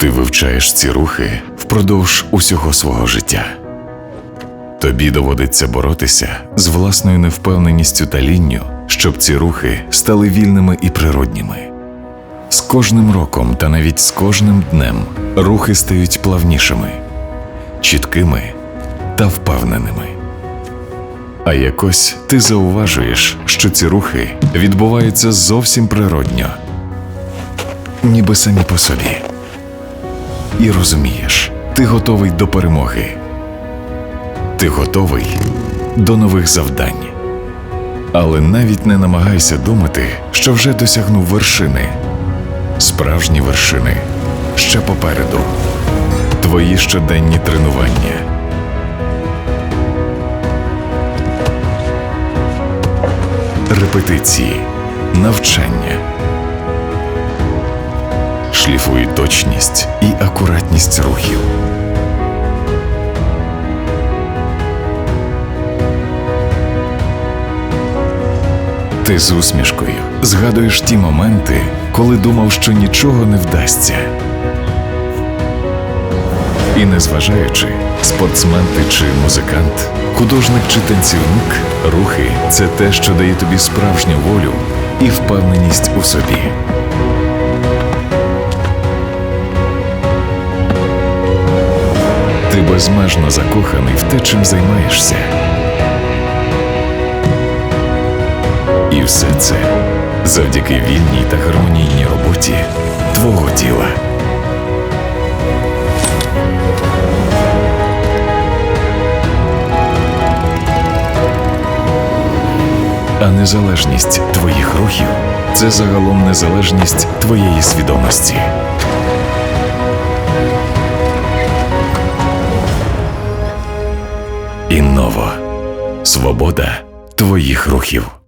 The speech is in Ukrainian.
Ти вивчаєш ці рухи впродовж усього свого життя. Тобі доводиться боротися з власною невпевненістю та лінню, щоб ці рухи стали вільними і природніми. З кожним роком та навіть з кожним днем рухи стають плавнішими, чіткими та впевненими. А якось ти зауважуєш, що ці рухи відбуваються зовсім природньо, ніби самі по собі. І розумієш, ти готовий до перемоги. Ти готовий до нових завдань. Але навіть не намагайся думати, що вже досягнув вершини. Справжні вершини ще попереду. Твої щоденні тренування. Репетиції, навчання. Шліфуй точність і акуратність рухів. Ти з усмішкою згадуєш ті моменти, коли думав, що нічого не вдасться. І незважаючи, спортсмен ти чи музикант, художник чи танцівник, рухи це те, що дає тобі справжню волю і впевненість у собі. Безмежно закоханий в те, чим займаєшся. І все це завдяки вільній та гармонійній роботі твого тіла. А незалежність твоїх рухів це загалом незалежність твоєї свідомості. Інново. Свобода твоїх рухів.